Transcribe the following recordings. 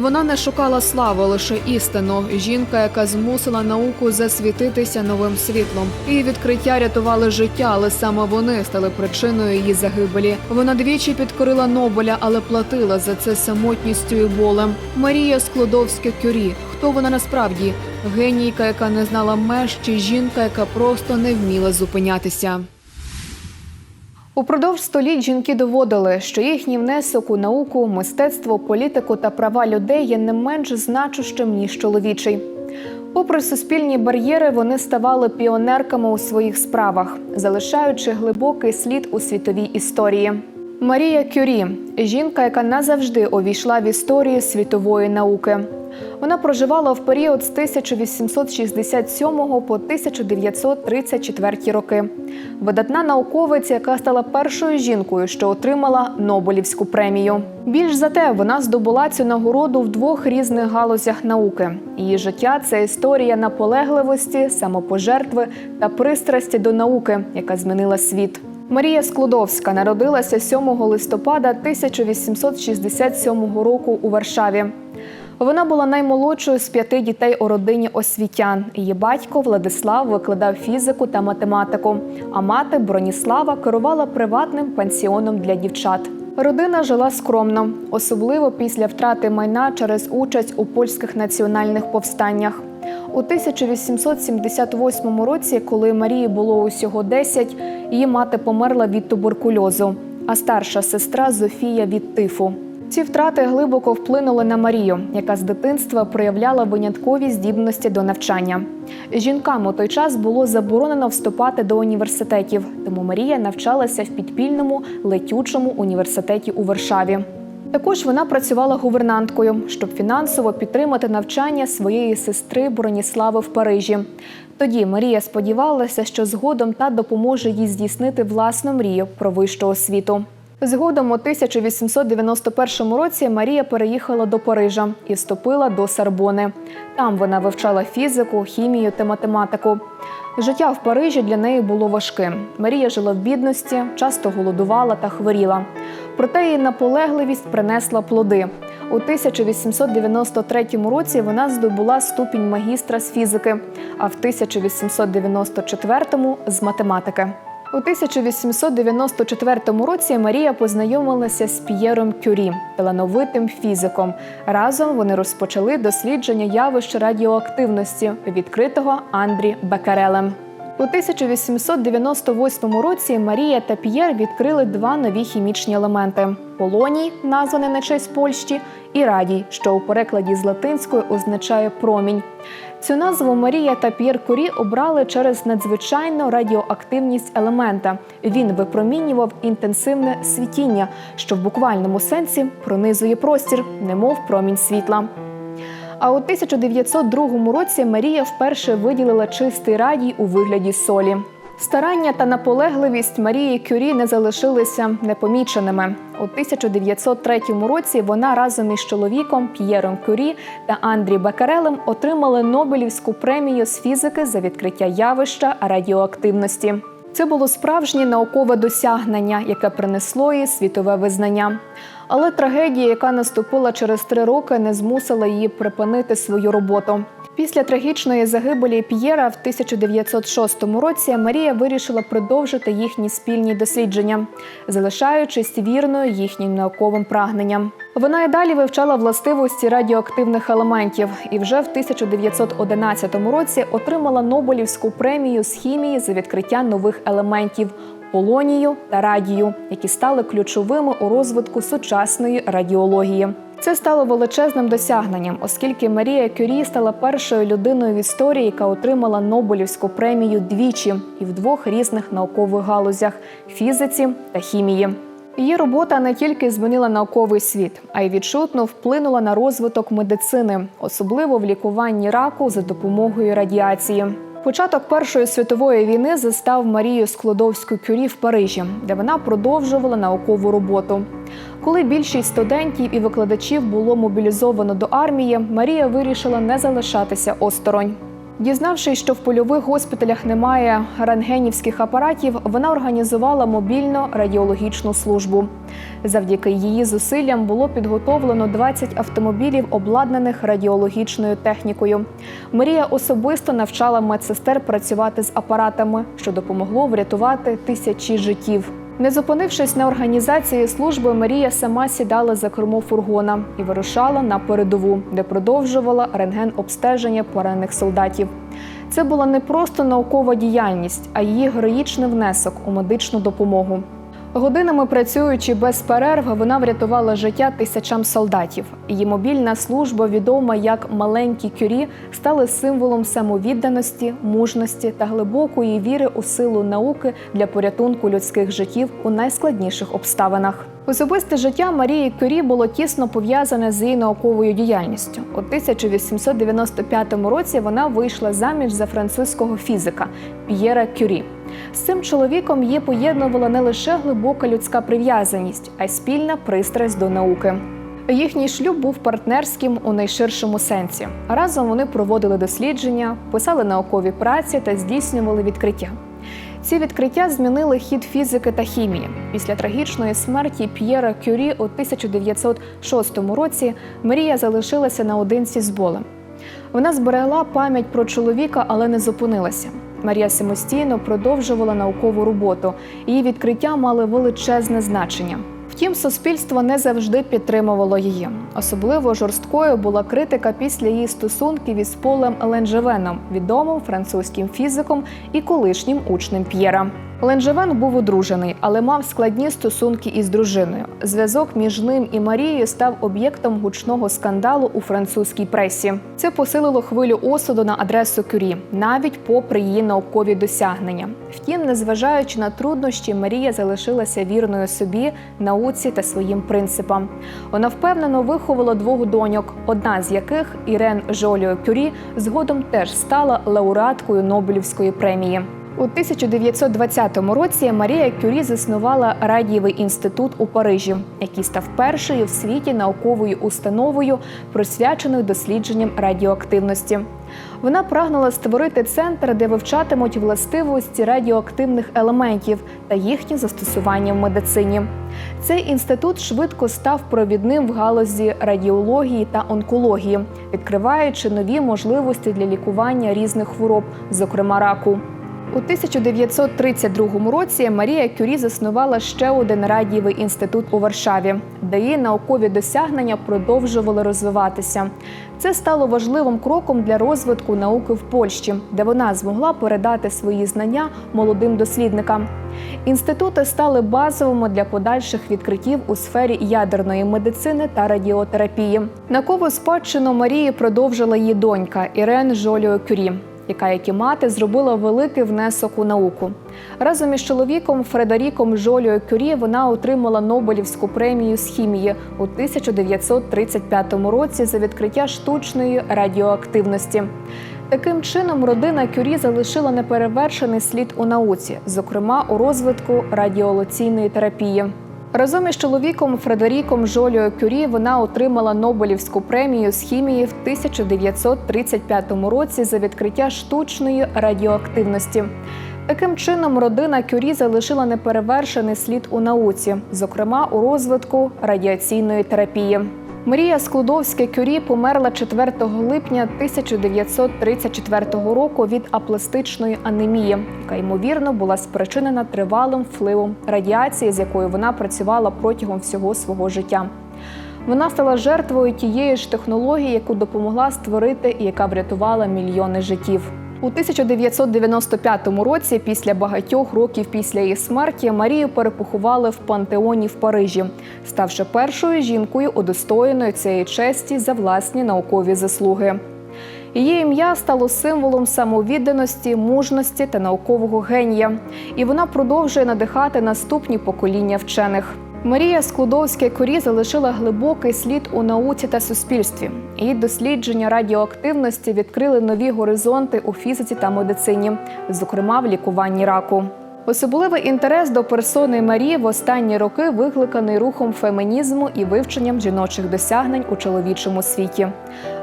Вона не шукала слави, лише істину. Жінка, яка змусила науку засвітитися новим світлом. Її відкриття рятували життя, але саме вони стали причиною її загибелі. Вона двічі підкорила Нобеля, але платила за це самотністю і болем. Марія Склодовська Кюрі. Хто вона насправді? Генійка, яка не знала меж, чи жінка, яка просто не вміла зупинятися. Упродовж століть жінки доводили, що їхній внесок у науку, мистецтво, політику та права людей є не менш значущим ніж чоловічий. Попри суспільні бар'єри, вони ставали піонерками у своїх справах, залишаючи глибокий слід у світовій історії. Марія Кюрі жінка, яка назавжди увійшла в історію світової науки. Вона проживала в період з 1867 по 1934 роки. Видатна науковиця, яка стала першою жінкою, що отримала Нобелівську премію. Більш за те, вона здобула цю нагороду в двох різних галузях науки. Її життя це історія наполегливості, самопожертви та пристрасті до науки, яка змінила світ. Марія Склодовська народилася 7 листопада 1867 року у Варшаві. Вона була наймолодшою з п'яти дітей у родині освітян. Її батько Владислав викладав фізику та математику, а мати Броніслава керувала приватним пансіоном для дівчат. Родина жила скромно, особливо після втрати майна через участь у польських національних повстаннях. У 1878 році, коли Марії було усього 10, її мати померла від туберкульозу, а старша сестра Зофія від тифу. Ці втрати глибоко вплинули на Марію, яка з дитинства проявляла виняткові здібності до навчання. Жінкам у той час було заборонено вступати до університетів, тому Марія навчалася в підпільному летючому університеті у Варшаві. Також вона працювала гувернанткою, щоб фінансово підтримати навчання своєї сестри Броніслави в Парижі. Тоді Марія сподівалася, що згодом та допоможе їй здійснити власну мрію про вищу освіту. Згодом у 1891 році Марія переїхала до Парижа і вступила до Сарбони. Там вона вивчала фізику, хімію та математику. Життя в Парижі для неї було важким. Марія жила в бідності, часто голодувала та хворіла. Проте її наполегливість принесла плоди. У 1893 році вона здобула ступінь магістра з фізики, а в 1894 – з математики. У 1894 році Марія познайомилася з П'єром Кюрі, талановитим фізиком. Разом вони розпочали дослідження явищ радіоактивності, відкритого Андрі Бекарелем. У 1898 році Марія та П'єр відкрили два нові хімічні елементи: полоній, названий на честь Польщі, і радій, що у перекладі з латинської означає промінь. Цю назву Марія та П'єр Курі обрали через надзвичайну радіоактивність елемента. Він випромінював інтенсивне світіння, що в буквальному сенсі пронизує простір, немов промінь світла. А у 1902 році Марія вперше виділила чистий радій у вигляді солі. Старання та наполегливість Марії Кюрі не залишилися непоміченими. У 1903 році вона разом із чоловіком П'єром Кюрі та Андрі Бекарелем отримали Нобелівську премію з фізики за відкриття явища радіоактивності. Це було справжнє наукове досягнення, яке принесло їй світове визнання. Але трагедія, яка наступила через три роки, не змусила її припинити свою роботу. Після трагічної загибелі П'єра в 1906 році Марія вирішила продовжити їхні спільні дослідження, залишаючись вірною їхнім науковим прагненням. Вона і далі вивчала властивості радіоактивних елементів і вже в 1911 році отримала Нобелівську премію з хімії за відкриття нових елементів полонію та радію, які стали ключовими у розвитку сучасної радіології. Це стало величезним досягненням, оскільки Марія Кюрі стала першою людиною в історії, яка отримала Нобелівську премію двічі і в двох різних наукових галузях фізиці та хімії. Її робота не тільки змінила науковий світ, а й відчутно вплинула на розвиток медицини, особливо в лікуванні раку за допомогою радіації. Початок Першої світової війни застав Марію Складовську Кюрі в Парижі, де вона продовжувала наукову роботу. Коли більшість студентів і викладачів було мобілізовано до армії, Марія вирішила не залишатися осторонь. Дізнавшись, що в польових госпіталях немає рентгенівських апаратів, вона організувала мобільну радіологічну службу. Завдяки її зусиллям було підготовлено 20 автомобілів, обладнаних радіологічною технікою. Марія особисто навчала медсестер працювати з апаратами, що допомогло врятувати тисячі життів. Не зупинившись на організації служби, Марія сама сідала за кермо фургона і вирушала на передову, де продовжувала рентген обстеження поранених солдатів. Це була не просто наукова діяльність, а її героїчний внесок у медичну допомогу. Годинами працюючи без перерв, вона врятувала життя тисячам солдатів. Її мобільна служба, відома як маленькі кюрі, стали символом самовідданості, мужності та глибокої віри у силу науки для порятунку людських життів у найскладніших обставинах. Особисте життя Марії Кюрі було тісно пов'язане з її науковою діяльністю. У 1895 році вона вийшла заміж за французького фізика П'єра Кюрі. З цим чоловіком її поєднувала не лише глибока людська прив'язаність, а й спільна пристрасть до науки. Їхній шлюб був партнерським у найширшому сенсі. Разом вони проводили дослідження, писали наукові праці та здійснювали відкриття. Ці відкриття змінили хід фізики та хімії. Після трагічної смерті П'єра Кюрі у 1906 році Марія залишилася наодинці з болем. Вона зберегла пам'ять про чоловіка, але не зупинилася. Марія самостійно продовжувала наукову роботу. Її відкриття мали величезне значення. Втім, суспільство не завжди підтримувало її. Особливо жорсткою була критика після її стосунків із Полем Ленжевеном, відомим французьким фізиком і колишнім учнем П'єра. Ленжевен був одружений, але мав складні стосунки із дружиною. Зв'язок між ним і Марією став об'єктом гучного скандалу у французькій пресі. Це посилило хвилю осуду на адресу Кюрі, навіть попри її наукові досягнення. Втім, незважаючи на труднощі, Марія залишилася вірною собі, науці та своїм принципам. Вона впевнено виховала двох доньок, одна з яких Ірен Жоліо Кюрі згодом теж стала лауреаткою Нобелівської премії. У 1920 році Марія Кюрі заснувала радієвий інститут у Парижі, який став першою в світі науковою установою, присвяченою дослідженням радіоактивності. Вона прагнула створити центр, де вивчатимуть властивості радіоактивних елементів та їхнє застосування в медицині. Цей інститут швидко став провідним в галузі радіології та онкології, відкриваючи нові можливості для лікування різних хвороб, зокрема раку. У 1932 році Марія Кюрі заснувала ще один радієвий інститут у Варшаві, де її наукові досягнення продовжували розвиватися. Це стало важливим кроком для розвитку науки в Польщі, де вона змогла передати свої знання молодим дослідникам. Інститути стали базовими для подальших відкриттів у сфері ядерної медицини та радіотерапії. Наукову спадщину Марії продовжила її донька Ірен Жоліо Кюрі яка, як і мати, зробила великий внесок у науку. Разом із чоловіком Фредеріком Жоліо Кюрі вона отримала Нобелівську премію з хімії у 1935 році за відкриття штучної радіоактивності. Таким чином, родина Кюрі залишила неперевершений слід у науці, зокрема у розвитку радіолоційної терапії. Разом із чоловіком Фредеріком Жоліо Кюрі вона отримала Нобелівську премію з хімії в 1935 році за відкриття штучної радіоактивності. Таким чином, родина Кюрі залишила неперевершений слід у науці, зокрема у розвитку радіаційної терапії. Марія Склудовська Кюрі померла 4 липня 1934 року від апластичної анемії, яка ймовірно була спричинена тривалим впливом радіації, з якою вона працювала протягом всього свого життя. Вона стала жертвою тієї ж технології, яку допомогла створити і яка врятувала мільйони життів. У 1995 році, після багатьох років після її смерті, Марію перепоховали в пантеоні в Парижі, ставши першою жінкою, удостоєною цієї честі за власні наукові заслуги. Її ім'я стало символом самовідданості, мужності та наукового генія, і вона продовжує надихати наступні покоління вчених. Марія Склудовська Корі залишила глибокий слід у науці та суспільстві. Її дослідження радіоактивності відкрили нові горизонти у фізиці та медицині, зокрема в лікуванні раку. Особливий інтерес до персони Марії в останні роки викликаний рухом фемінізму і вивченням жіночих досягнень у чоловічому світі.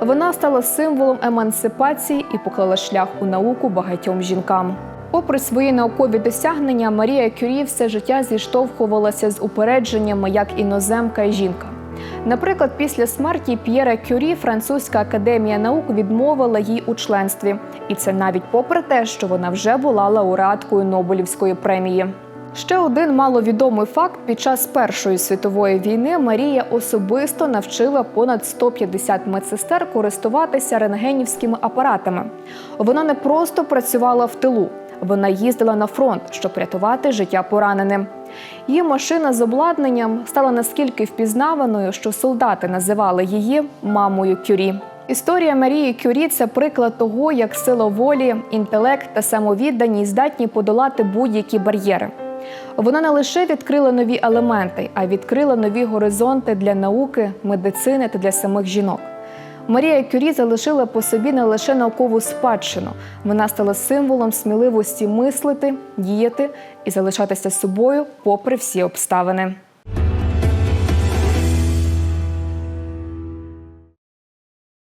Вона стала символом емансипації і поклала шлях у науку багатьом жінкам. Попри свої наукові досягнення, Марія Кюрі все життя зіштовхувалася з упередженнями як іноземка і жінка. Наприклад, після смерті П'єра Кюрі Французька академія наук відмовила їй у членстві, і це навіть попри те, що вона вже була лауреаткою Нобелівської премії. Ще один маловідомий факт: під час Першої світової війни Марія особисто навчила понад 150 медсестер користуватися рентгенівськими апаратами. Вона не просто працювала в тилу, вона їздила на фронт, щоб рятувати життя пораненим. Її машина з обладнанням стала наскільки впізнаваною, що солдати називали її мамою Кюрі. Історія Марії Кюрі це приклад того, як сила волі, інтелект та самовідданість здатні подолати будь-які бар'єри. Вона не лише відкрила нові елементи, а відкрила нові горизонти для науки, медицини та для самих жінок. Марія Кюрі залишила по собі не лише наукову спадщину, вона стала символом сміливості мислити, діяти і залишатися собою попри всі обставини.